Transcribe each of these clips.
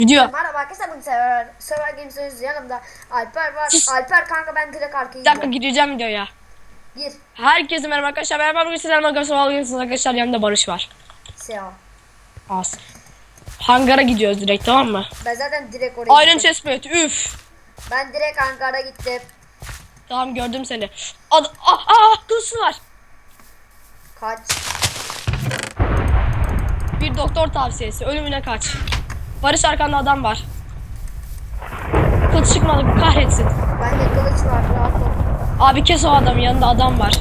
Gidiyor. Merhaba arkadaşlar bugün Server, Server Games'in yanımda Alper var. Sus. Alper kanka ben direkt arkaya Bir dakika gidiyorum. gireceğim videoya. Gir. Herkese merhaba arkadaşlar. Merhaba bugün sizlerle arkadaşlar. Yanımda Barış var. Seha. Az. Hangara gidiyoruz direkt tamam mı? Ben zaten direkt oraya Iron gittim. chestplate üf. Ben direkt Ankara'ya gittim. Tamam gördüm seni. Ad ah ah kılıçlı var. Kaç. Bir doktor tavsiyesi. Ölümüne kaç. Barış arkanda adam var. Kılıç çıkmadı bu kahretsin. Bende kılıç var rahat ol. Abi kes o adamı yanında adam var.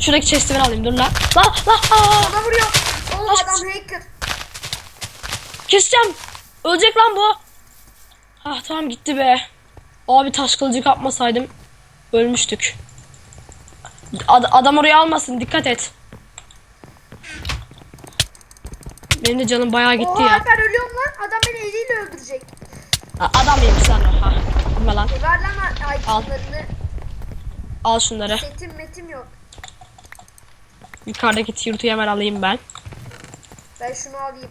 Şuradaki chest'i ben alayım dur lan. La la aa. Bana vuruyor. Oğlum Kaç. adam hacker. Keseceğim. Ölecek lan bu. Ah tamam gitti be. Abi taş kılıcı kapmasaydım ölmüştük. Ad- adam oraya almasın dikkat et. Benim de canım bayağı gitti Oha ya. Alper ölüyorum lan. Adam beni eliyle öldürecek. Ha, Adam yemiş lan o. Ha. Lan. E, ver lan itemlarını. Al şunları. Setim metim yok. Yukarıdaki tirtuyu hemen alayım ben. Ben şunu alayım.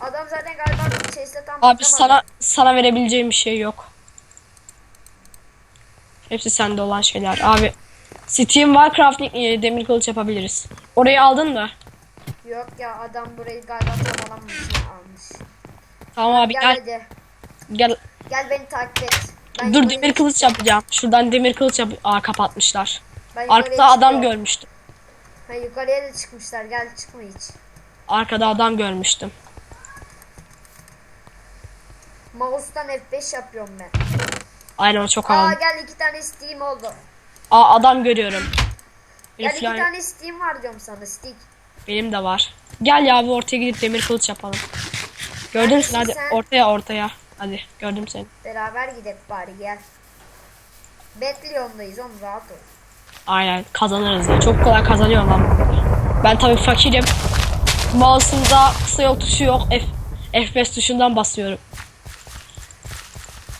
Adam zaten galiba chest'e tam Abi sana sana verebileceğim bir şey yok. Hepsi sende olan şeyler. Abi Steam var crafting e, demir kılıç yapabiliriz. Orayı aldın mı? Yok ya adam burayı galiba tam alamamış. almış. Tamam abi Gel, gel hadi. gel. Gel beni takip et. Ben Dur demir kılıç yapacağım. Şuradan demir kılıç yap Aa kapatmışlar. ben yukarıya Arkada adam çıkıyorum. görmüştüm. Ha, yukarıya da çıkmışlar. Gel çıkma hiç. Arkada adam görmüştüm. Mouse'dan F5 yapıyorum ben. Aynen o çok Aa havalı. gel iki tane Steam oldu. Aa adam görüyorum. Gel Herif iki tane Steam var diyorum sana stick. Benim de var. Gel ya bu ortaya gidip demir kılıç yapalım. Gördün mü? Neredesin Hadi sen? ortaya ortaya. Hadi gördüm seni. Beraber gidelim bari gel. Betlyon'dayız oğlum rahat ol. Aynen kazanırız ya. Çok kolay kazanıyorum lan. Ben tabii fakirim. Mouse'umda kısa yol tuşu yok. F F5 tuşundan basıyorum.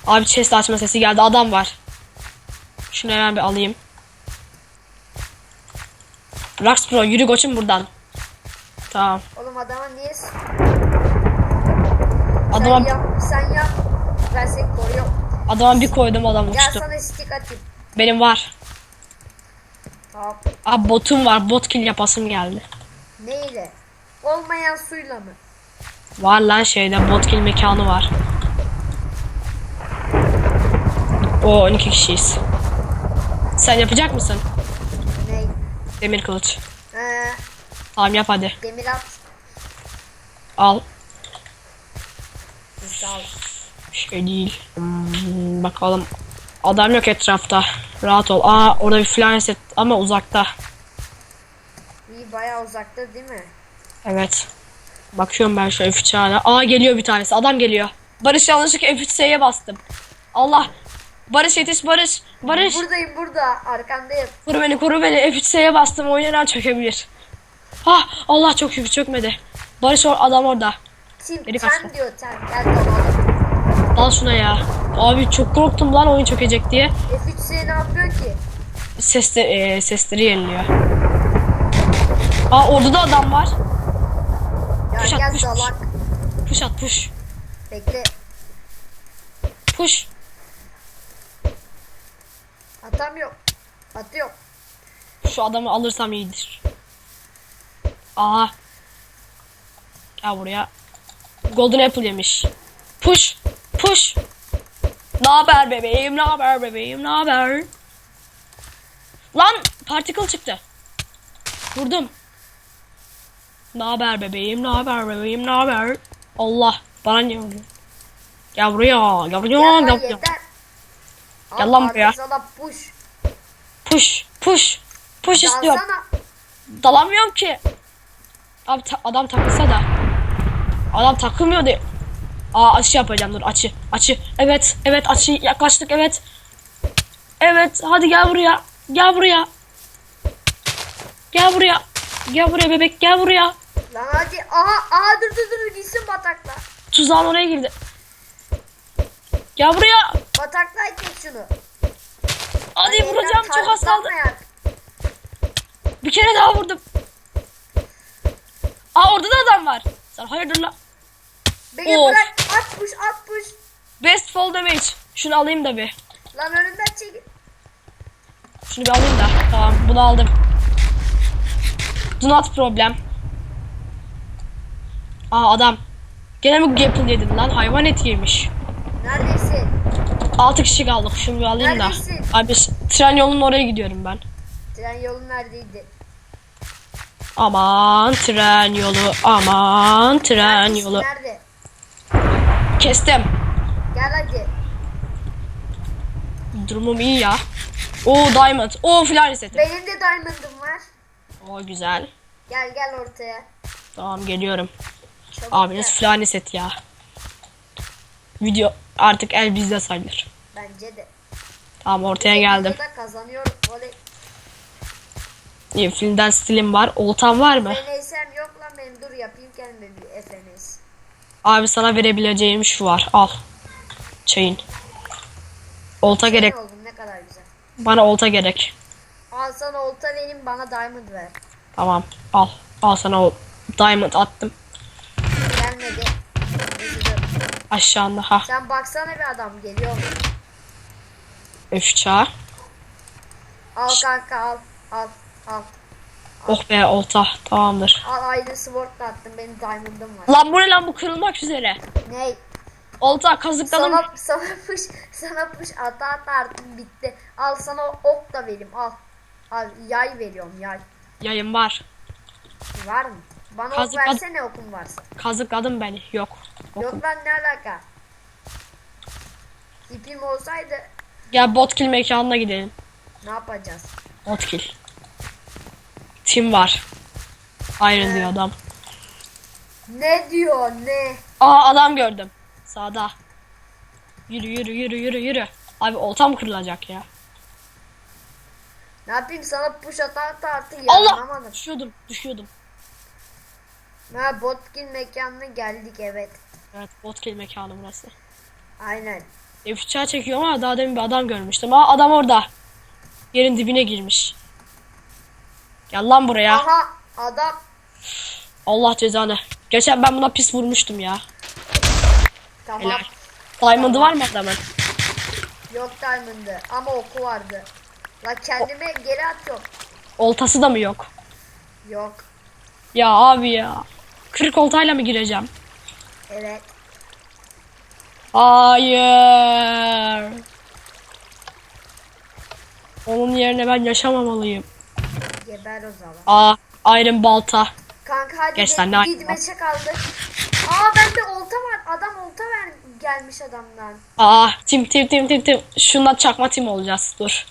Abi chest açma sesi geldi. Adam var. Şunu hemen bir alayım. Rax Pro yürü koçum buradan. Tamam. Oğlum adama niye Adama, sen yap sen yap. Ben seni koruyorum. adama bir koydum adam Gel uçtu. sana stick atayım. Benim var. Tamam. Abi botum var. Bot kill yapasım geldi. Neyle? Olmayan suyla mı? Var lan şeyde bot kill mekanı var. O 12 kişiyiz. Sen yapacak mısın? Ney? Demir kılıç. Tamam yap hadi. demir at. Al. Ol. Şey değil. Hmm, bakalım. Adam yok etrafta. Rahat ol. Aa orada bir flying set ama uzakta. İyi bayağı uzakta değil mi? Evet. Bakıyorum ben şu F3 hala. Aa geliyor bir tanesi. Adam geliyor. Barış yanlışlıkla F3S'ye bastım. Allah. Barış yetiş Barış. Barış. Buradayım burada. Arkandayım. Koru beni koru beni. F3S'ye bastım. Oyun her an çökebilir. Ah Allah çok şükür çökmedi. Barış or adam orada. Tim ten kaçtı. diyor ten. Gel dalalım. Al şuna ya. Abi çok korktum lan oyun çökecek diye. F3 ne yapıyor ki? Sesle, e, sesleri yeniliyor. Aa orada da adam var. Ya Push at, push, dalak. Push at push. Bekle. Push. Atamıyor. Atıyor. Şu adamı alırsam iyidir. Aha. Gel buraya. Golden Apple yemiş. Push. Push. Ne haber bebeğim? Ne haber bebeğim? Ne haber? Lan particle çıktı. Vurdum. Ne haber bebeğim? Ne haber bebeğim? Ne haber? Allah. Bana niye vuruyor? Gel buraya. Gel buraya. Gel buraya. Gel lan buraya. push. Push. Push. Push istiyorum. Dalamıyorum ki. Abi ta- adam takılsa da. Adam takılmıyor diye. Aa açı yapacağım dur açı. Açı. Evet. Evet açı yaklaştık evet. Evet hadi gel buraya. Gel buraya. Gel buraya. Gel buraya bebek gel buraya. Lan hadi. Aha aha dur dur dur gitsin batakla. Tuzağın oraya girdi. Gel buraya. Batakla et şunu. Hadi Ay, vuracağım çok az kaldı. Bir kere daha vurdum. Aa orada da adam var. Sen hayırdır la? Beni Of. bırak. At push at push. Best fall damage. Şunu alayım da bir. Lan önümden çekil. Şunu bir alayım da. Tamam bunu aldım. Do not problem. Aa adam. Gene mi Gapple yedin lan? Hayvan eti yemiş. Neredesin? 6 kişi kaldık. Şunu bir alayım da. Neredesin? Abi tren yolunun oraya gidiyorum ben. Tren yolu neredeydi? Aman tren yolu. Aman tren Neredesin, yolu. Nerede? Kestim. Gel hadi. Durumum iyi ya. Oo diamond. Oo filan resetim. Benim de diamond'ım var. Oo güzel. Gel gel ortaya. Tamam geliyorum. Çabuk Abiniz filan set ya. Video artık el bizde sayılır. Bence de. Tamam ortaya geldim. Burada kazanıyorum. Voley. İyi filmden stilim var. Oltan var mı? FNS'm yok lan benim. Dur yapayım kendime bir FNS. Abi sana verebileceğim şu var. Al. Çayın. Olta gerek. Ne oldum ne kadar güzel. Bana olta gerek. Al sana olta vereyim bana diamond ver. Tamam. Al. Al sana o diamond attım. Gelmedi. Aşağında. Ha. Sen baksana bir adam geliyor mu? Öf çağı. Al kanka al. Al. Al. Oh be olta. Tamamdır. Al aynı sword da attım. Benim diamond'ım var. Lan bu ne lan bu kırılmak üzere. Ney? Olta kazıkladım. Sana, sana push, sana push ata ata artık bitti. Al sana ok da vereyim al. Al yay veriyorum yay. Yayın var. Var mı? Bana Kazık- ok versene okum varsa. Kazıkladım beni. Yok. Okum. Yok lan ne alaka? İpim olsaydı Gel botkill mekanına gidelim. ne yapacağız? Botkill. Tim var. Iron diyor adam. Ne diyor ne? Aa adam gördüm. Sağda. Yürü yürü yürü yürü yürü. Abi oltam kırılacak ya. Ne yapayım sana push ata ata artık Allah! yaranamadım. Düşüyordum düşüyordum. Ha botkin mekanına geldik evet. Evet botkill mekanı burası. Aynen. F3'e çekiyor ama daha demin bir adam görmüştüm. Aa adam orada. Yerin dibine girmiş. Gel lan buraya. Aha adam Allah cezanı. Geçen ben buna pis vurmuştum ya. tamam. Helal. Diamond'ı var mı adamın? Yok diamond'ı ama oku vardı. La kendime geri atıyorum. Oltası da mı yok? Yok. Ya abi ya. 40 oltayla mı gireceğim? Evet. Hayır. Onun yerine ben yaşamamalıyım. Geber o zaman. Aa, Iron balta. Kanka hadi Geç Geç, sen de bir aynı meçe kaldı. Aa bende olta var. Adam olta ver gelmiş adamdan. Aa, tim tim tim tim tim. Şundan çakma tim olacağız. Dur.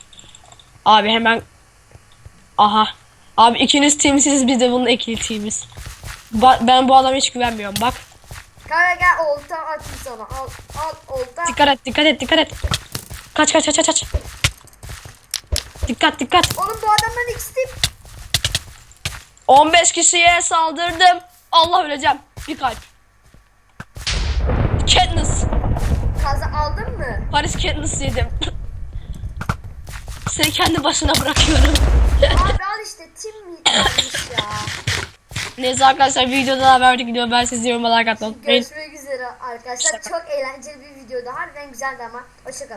Abi hemen. Aha. Abi ikiniz timsiz biz de bunun ekili timiz. Ba- ben bu adama hiç güvenmiyorum bak. Kanka gel olta atayım sana. Al al olta. Dikkat et dikkat et dikkat et. Kaç kaç kaç kaç kaç. Dikkat dikkat. Oğlum bu adamdan x tip. 15 kişiye saldırdım. Allah öleceğim. Bir kalp. Katniss. Kaza aldın mı? Paris Katniss yedim. Seni kendi başına bırakıyorum. Abi al işte tim mi almış ya. Neyse arkadaşlar videodan haber gidiyor. Ben sizi yorumlara unutmayın. Görüşmek üzere arkadaşlar. Çok eğlenceli bir videodu. Harbiden güzeldi ama. Hoşçakalın.